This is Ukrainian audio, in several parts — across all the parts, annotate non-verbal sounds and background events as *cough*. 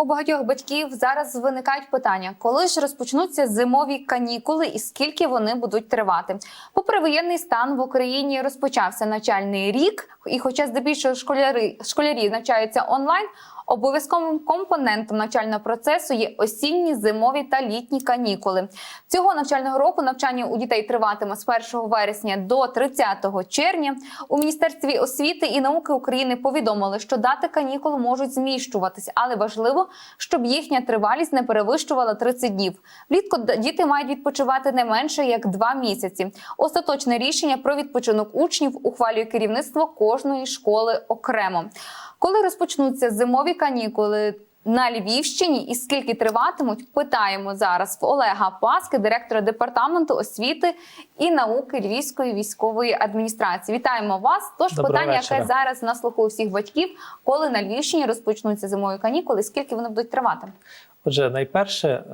У багатьох батьків зараз виникають питання, коли ж розпочнуться зимові канікули і скільки вони будуть тривати. Попри воєнний стан в Україні розпочався навчальний рік, і хоча здебільшого школяри школярі навчаються онлайн. Обов'язковим компонентом навчального процесу є осінні, зимові та літні канікули. Цього навчального року навчання у дітей триватиме з 1 вересня до 30 червня. У міністерстві освіти і науки України повідомили, що дати канікул можуть зміщуватись, але важливо, щоб їхня тривалість не перевищувала 30 днів. Влітку діти мають відпочивати не менше як два місяці. Остаточне рішення про відпочинок учнів ухвалює керівництво кожної школи окремо. Коли розпочнуться зимові канікули на Львівщині і скільки триватимуть, питаємо зараз в Олега Паски, директора департаменту освіти і науки Львівської військової адміністрації. Вітаємо вас. Тож Доброго питання, вечора. яке зараз на слуху всіх батьків, коли на Львівщині розпочнуться зимові канікули, скільки вони будуть тривати? Отже, найперше,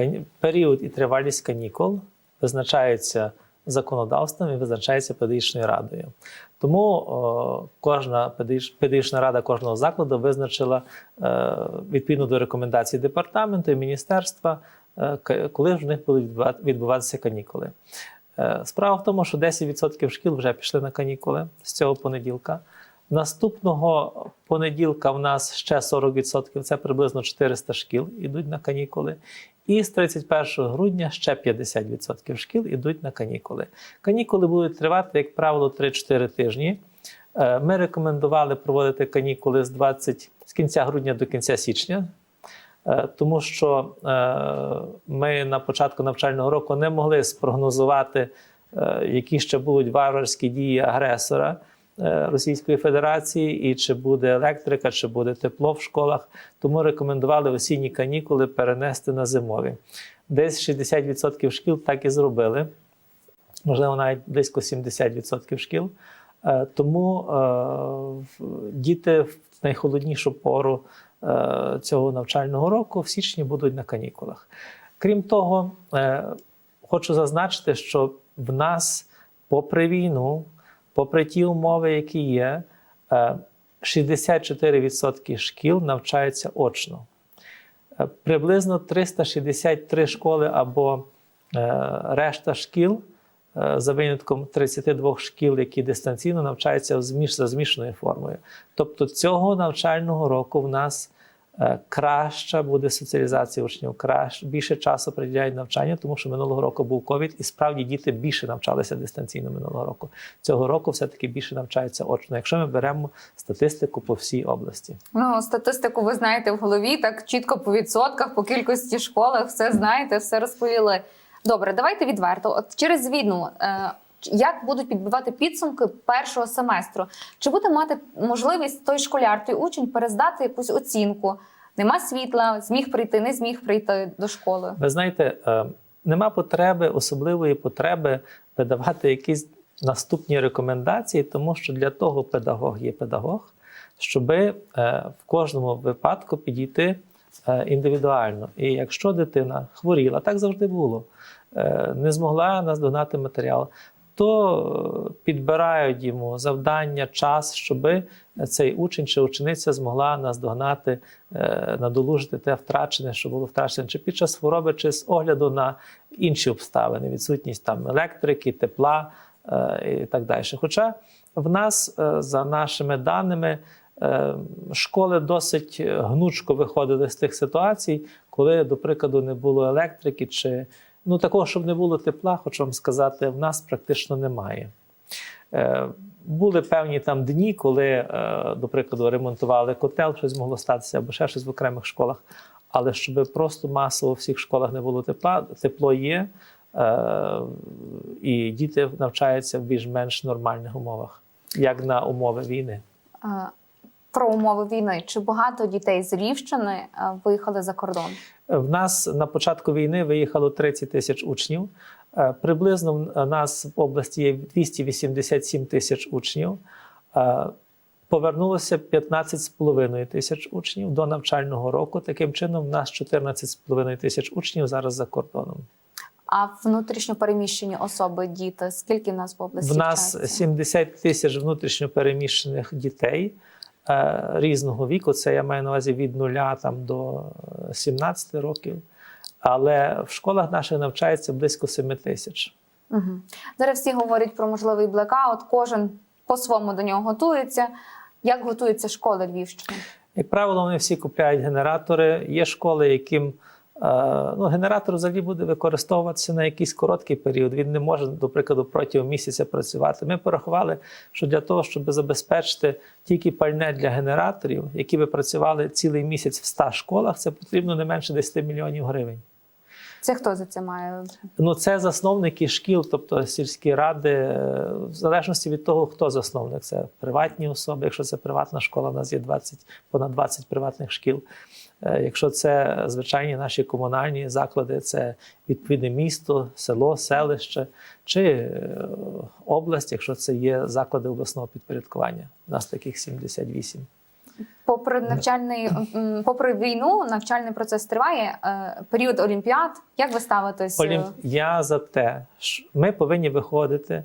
е, період і тривалість канікул визначаються законодавством і визначається педагогічною радою. Тому о, кожна педагогіч- педагогічна рада кожного закладу визначила е, відповідно до рекомендацій департаменту і міністерства, е, коли в них будуть відбуватися канікули. Е, Справа в тому, що 10% шкіл вже пішли на канікули з цього понеділка. Наступного понеділка в нас ще 40%, це приблизно 400 шкіл ідуть на канікули. І з 31 грудня ще 50% шкіл ідуть на канікули. Канікули будуть тривати, як правило, 3-4 тижні. Е, Ми рекомендували проводити канікули з 20, з кінця грудня до кінця січня, е, тому що е, ми на початку навчального року не могли спрогнозувати, які ще будуть варварські дії агресора. Е, Російської Федерації, і чи буде електрика, чи буде тепло в школах. Тому рекомендували осінні канікули перенести на зимові. Десь 60% шкіл так і зробили, можливо, навіть близько 70% шкіл. Е, Тому е, діти в найхолоднішу пору цього навчального року в січні будуть на канікулах. Крім того, хочу зазначити, що в нас, попри війну, попри ті умови, які є, е, 64% шкіл навчаються очно. Е, Приблизно 363 школи або е, решта шкіл, е, за винятком 32 шкіл, які дистанційно навчаються за змішаною формою. Тобто цього навчального року в нас е, краща буде соціалізація учнів, краще, більше часу приділяють навчанню, тому що минулого року був ковід, і справді діти більше навчалися дистанційно минулого року. Цього року все-таки більше навчаються очно, якщо ми беремо статистику по всій області. Ну, статистику ви знаєте в голові, так чітко по відсотках, по кількості школах, все знаєте, все розповіли. Добре, давайте відверто. От через війну. Е- як будуть підбивати підсумки першого семестру? Чи буде мати можливість той школяр, той учень перездати якусь оцінку? Нема світла, зміг прийти, не зміг прийти до школи. Ви знаєте, е, нема потреби, особливої потреби видавати якісь наступні рекомендації, тому що для того педагог є педагог, щоб в кожному випадку підійти е, індивідуально. І якщо дитина хворіла, так завжди було, е, не змогла нас наздогнати матеріал, то е, підбирають йому завдання, час, щоб цей учень чи учениця змогла наздогнати, е, надолужити те втрачене, що було втрачене, чи під час хвороби, чи з огляду на інші обставини, відсутність там електрики, тепла е, і так далі. Хоча в нас, за нашими даними, школи досить гнучко виходили з тих ситуацій, коли, до прикладу, не було електрики, чи ну такого, щоб не було тепла, хочу вам сказати, в нас практично немає. Е, Були певні там дні, коли, е, до прикладу, ремонтували котел, щось могло статися, або ще щось в окремих школах. Але щоб просто масово в всіх школах не було тепла, тепло є, е, і діти навчаються в більш-менш нормальних умовах, як на умови війни. Е, Про умови війни. Чи багато дітей з Львівщини е, виїхали за кордон? В нас на початку війни виїхало 30 тисяч учнів. Е, Приблизно в нас в області є 287 тисяч учнів. Е, Повернулося 15,5 тисяч учнів до навчального року. Таким чином, в нас 14,5 тисяч учнів зараз за кордоном. А внутрішньо переміщені особи, діти, скільки в нас в області? В нас вчаться? 70 тисяч внутрішньо переміщених дітей. Е, різного віку. Це я маю на увазі від 0 там, до е, 17 років. Але в школах наших навчається близько 7 тисяч. Угу. Зараз всі говорять про можливий блекаут, кожен по-своєму до нього готується. Як готуються школи Львівщини? Як правило, вони всі купляють генератори. Є школи, яким е, ну, генератор взагалі буде використовуватися на якийсь короткий період. Він не може, до прикладу, протягом місяця працювати. Ми порахували, що для того, щоб забезпечити тільки пальне для генераторів, які би працювали цілий місяць в 100 школах, це потрібно не менше 10 мільйонів гривень. Це хто за це має? Ну, це засновники шкіл, тобто сільські ради, е, в залежності від того, хто засновник. Це приватні особи. Якщо це приватна школа, у нас є 20, понад 20 приватних шкіл. Е, Якщо це звичайні наші комунальні заклади, це відповідне місто, село, селище чи е, область, якщо це є заклади обласного підпорядкування. У нас таких 78. Попри навчальний, попри війну, навчальний процес триває. Е, Період олімпіад. Як ви ставитесь? е, Олімп... Я за те, що ми повинні виходити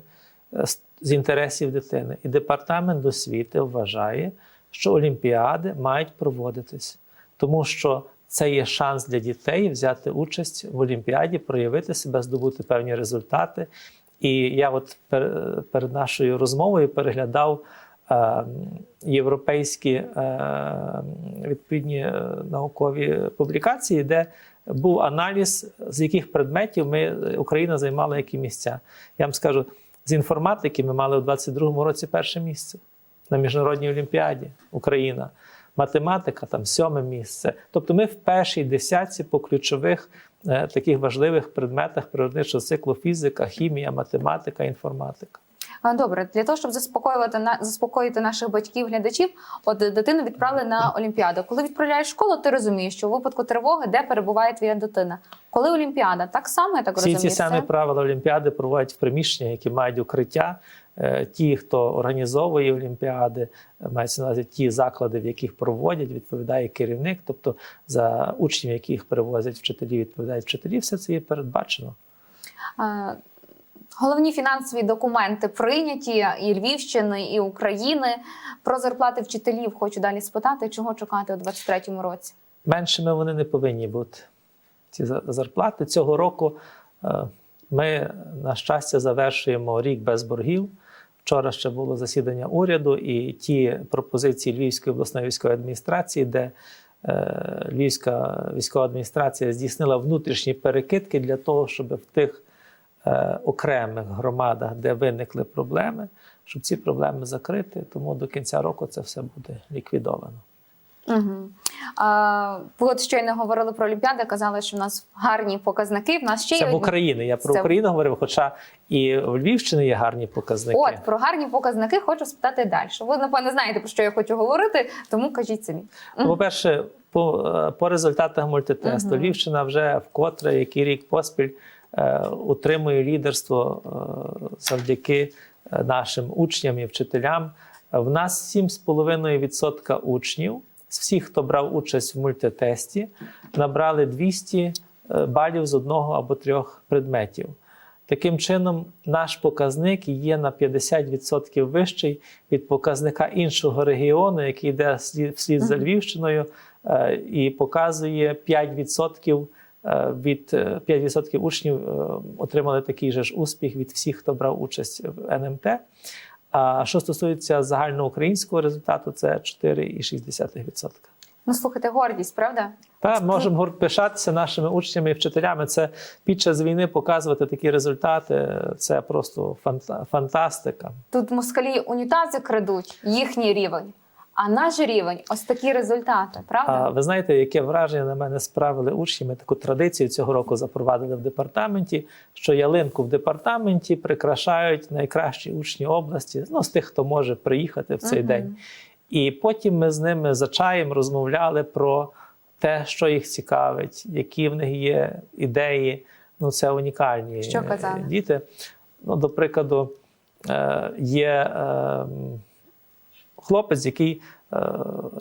е, з- інтересів дитини. І департамент освіти вважає, що олімпіади мають проводитись, тому що це є шанс для дітей взяти участь в олімпіаді, проявити себе, здобути певні результати. І я, от перед нашою розмовою, переглядав е, європейські е, відповідні е, наукові публікації, де був аналіз, з яких предметів ми Україна займала які місця. Я вам скажу, з інформатики ми мали у 22-му році перше місце на міжнародній олімпіаді Україна. Математика там сьоме місце. Тобто ми в першій десятці по ключових е, таких важливих предметах природничого циклу фізика, хімія, математика, інформатика. Добре, для того, щоб заспокоювати на заспокоїти наших батьків, глядачів, от дитину відправили на олімпіаду. Коли відправляєш в школу, ти розумієш, що у випадку тривоги, де перебуває твоя дитина. Коли олімпіада, так само я так Всі розумію. ці самі правила Олімпіади проводять в приміщення, які мають укриття. Е, Ті, хто організовує Олімпіади, мається на увазі ті заклади, в яких проводять, відповідає керівник. Тобто за учнів, яких перевозять вчителі, відповідають вчителі. Все це є передбачено. А, Головні фінансові документи прийняті і Львівщини, і України про зарплати вчителів. Хочу далі спитати, чого чекати у 23-му році. Меншими вони не повинні бути. Ці за- зарплати цього року е, ми, на щастя, завершуємо рік без боргів. Вчора ще було засідання уряду, і ті пропозиції Львівської обласної військової адміністрації, де е, Львівська військова адміністрація здійснила внутрішні перекидки для того, щоб в тих окремих громадах, де виникли проблеми, щоб ці проблеми закрити. Тому до кінця року це все буде ліквідовано. Угу. А, ви от щойно говорили про Олімпіади, казали, що в нас гарні показники. В нас ще Це є в Україні. Я про Це- Україну говорив, хоча і в Львівщині є гарні показники. От про гарні показники хочу спитати далі. Ви напевно знаєте про що я хочу говорити, тому кажіть самі. Ну, По-перше, по, е, по результатах мультитесту Мгм. Львівщина вже вкотре, який рік поспіль, е, утримує лідерство е, завдяки е, нашим учням і вчителям. Е, В нас 7,5% учнів з всіх, хто брав участь в мультитесті, набрали 200 е, балів з одного або трьох предметів. Таким чином, наш показник є на 50% вищий від показника іншого регіону, який йде слід- вслід за Львівщиною, е, і показує 5% е, від е, 5% учнів е, отримали такий же ж успіх від всіх, хто брав участь в НМТ. А що стосується загальноукраїнського результату, це 4,6%. Ну слухайте, гордість, правда? Та можемо пишатися нашими учнями і вчителями. Це під час війни показувати такі результати. Це просто фанта- фантастика. Тут москалі унітази крадуть їхній рівень, а наш рівень ось такі результати, правда? А ви знаєте, яке враження на мене справили учні? Ми таку традицію цього року запровадили в департаменті, що ялинку в департаменті прикрашають найкращі учні області, ну з тих, хто може приїхати в цей Мгм. день. І потім ми з ними за чаєм розмовляли про те, що їх цікавить, які в них є ідеї. Ну, це унікальні Що е, діти. Ну, до прикладу, е, є е, хлопець, який е,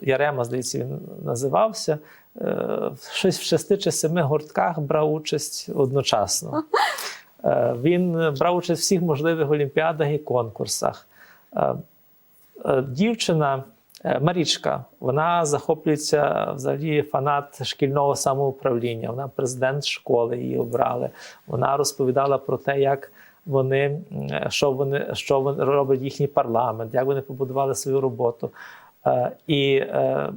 Ярема, здається, він називався. е, Щось в шести чи семи гуртках брав участь одночасно. *laughs* Е, Він брав участь в всіх можливих олімпіадах і конкурсах. Е, е, Дівчина Е, Марічка, вона захоплюється взагалі фанат шкільного самоуправління. Вона президент школи її обрали. Вона розповідала про те, як вони що вони що вони робить їхній парламент, як вони побудували свою роботу. Е, І е,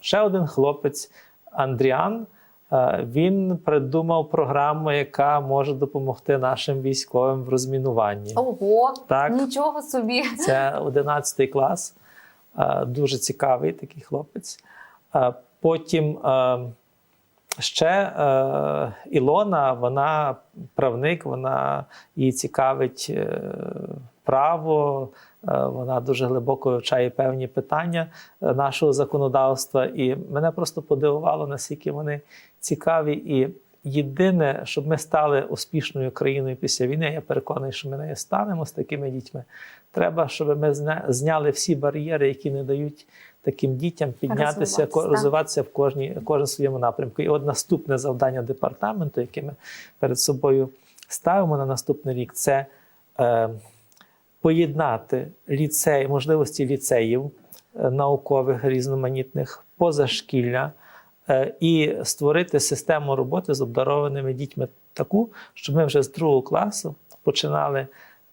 ще один хлопець Андріан. е, Він придумав програму, яка може допомогти нашим військовим в розмінуванні. Ого, Так. нічого собі. Це 11 клас, дуже цікавий такий хлопець. Потім ще е, Ілона, вона правник, вона її цікавить е, право, е, вона дуже глибоко вивчає певні питання е, нашого законодавства. І мене просто подивувало, наскільки вони цікаві. І єдине, щоб ми стали успішною країною після війни, я переконаний, що ми нею станемо з такими дітьми. Треба, щоб ми зняли всі бар'єри, які не дають таким дітям піднятися, Розвиватися, розвиватися в кожній кожен своєму напрямку. І от наступне завдання департаменту, яке ми перед собою ставимо на наступний рік, це е, поєднати ліцей, можливості ліцеїв е, наукових різноманітних, позашкілля і створити систему роботи з обдарованими дітьми таку, щоб ми вже з другого класу починали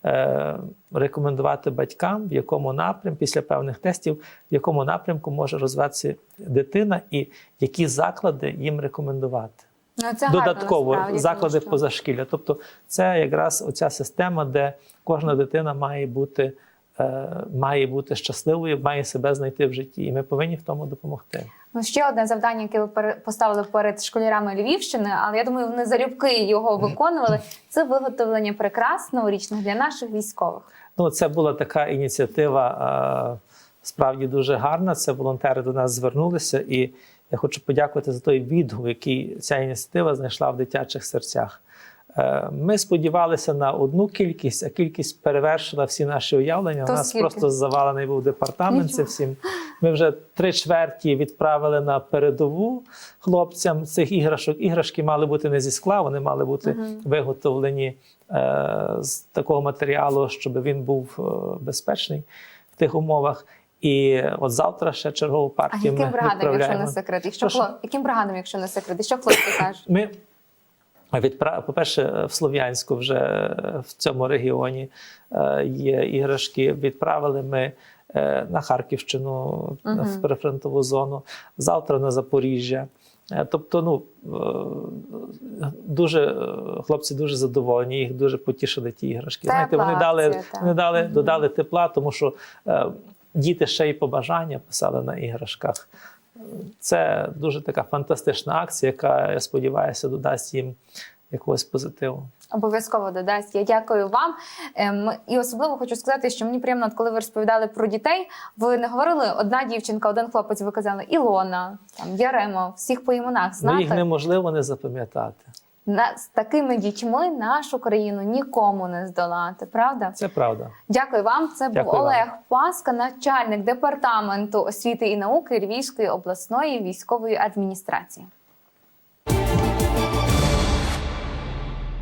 е, рекомендувати батькам, в якому напрямку, після певних тестів, в якому напрямку може розвиватися дитина і які заклади їм рекомендувати. Ну, це гарно, Додатково насправді, заклади тому що- позашкілля. Тобто, це якраз оця система, де кожна дитина має бути, е, має бути щасливою, має себе знайти в житті, і ми повинні в тому допомогти. Ну, ще одне завдання, яке ви поставили перед школярами Львівщини, але я думаю, вони залюбки його виконували. Це виготовлення прикрас новорічних для наших військових. Ну, це була така ініціатива, справді дуже гарна. Це волонтери до нас звернулися, і я хочу подякувати за той відгук, який ця ініціатива знайшла в дитячих серцях. Е, Ми сподівалися на одну кількість, а кількість перевершила всі наші уявлення. То У нас скільки? просто завалений був департамент. Це всім. Ми вже три чверті відправили на передову хлопцям цих іграшок. Іграшки мали бути не зі скла, вони мали бути Мгм. виготовлені е, з такого матеріалу, щоб він був е, безпечний в тих умовах. І от завтра ще чергову А яким ми бригадам, якщо не секрет? Якщо хлоп... яким бригадам, якщо не секрет? І що хлопці *coughs* кажуть? Ми. По-перше, в Слов'янську вже е, в цьому регіоні е, є іграшки. Відправили ми е, на Харківщину, в прифронтову зону, завтра на Запоріжжя. Е, Тобто, ну е, дуже е, хлопці дуже задоволені, їх дуже потішили ті іграшки. Знаєте, вони дали, вони дали, додали тепла, тому що е, діти ще й побажання писали на іграшках. Це дуже така фантастична акція, яка, я сподіваюся, додасть їм якогось позитиву. Обов'язково додасть. Я дякую вам. Ем, і особливо хочу сказати, що мені приємно, коли ви розповідали про дітей. Ви не говорили одна дівчинка, один хлопець. Ви казали Ілона, там Яремо, всіх по іменах Ну, їх неможливо не запам'ятати. З такими дітьми нашу країну нікому не здолати, правда? Це правда. Дякую вам. Це був Дякую вам. Олег Паска, начальник департаменту освіти і науки Львівської обласної військової адміністрації.